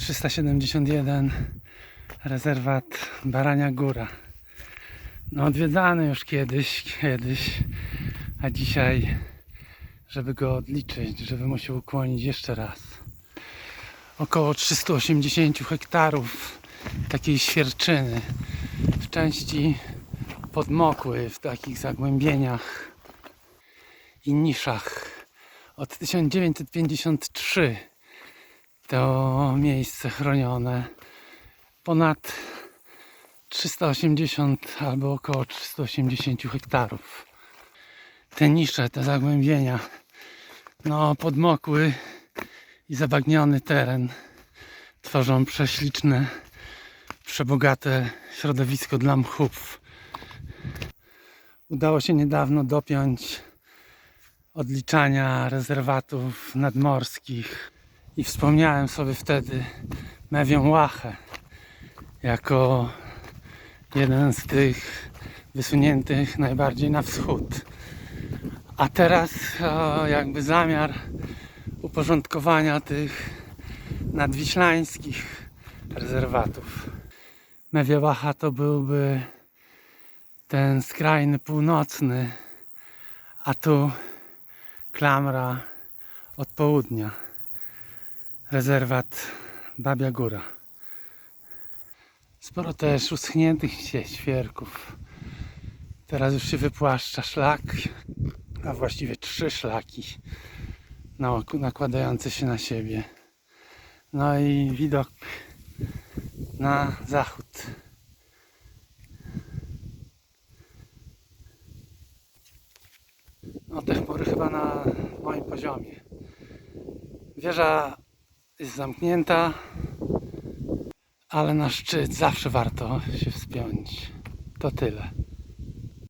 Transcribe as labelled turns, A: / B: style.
A: 371 rezerwat Barania Góra. No odwiedzany już kiedyś, kiedyś, a dzisiaj, żeby go odliczyć, żeby mu się ukłonić jeszcze raz. Około 380 hektarów takiej świerczyny w części podmokły, w takich zagłębieniach i niszach. Od 1953 to miejsce chronione. Ponad 380 albo około 380 hektarów. Te nisze, te zagłębienia, no podmokły i zabagniony teren tworzą prześliczne, przebogate środowisko dla mchów. Udało się niedawno dopiąć odliczania rezerwatów nadmorskich i wspomniałem sobie wtedy Mewią Łachę jako jeden z tych wysuniętych najbardziej na wschód. A teraz o, jakby zamiar uporządkowania tych nadwiślańskich rezerwatów. Mewia Łacha to byłby ten skrajny północny, a tu klamra od południa. Rezerwat Babia Góra. Sporo też uschniętych się świerków. Teraz już się wypłaszcza szlak, a właściwie trzy szlaki na- nakładające się na siebie. No i widok na zachód. No te chmury chyba na moim poziomie. Wieża jest zamknięta, ale na szczyt zawsze warto się wspiąć. To tyle.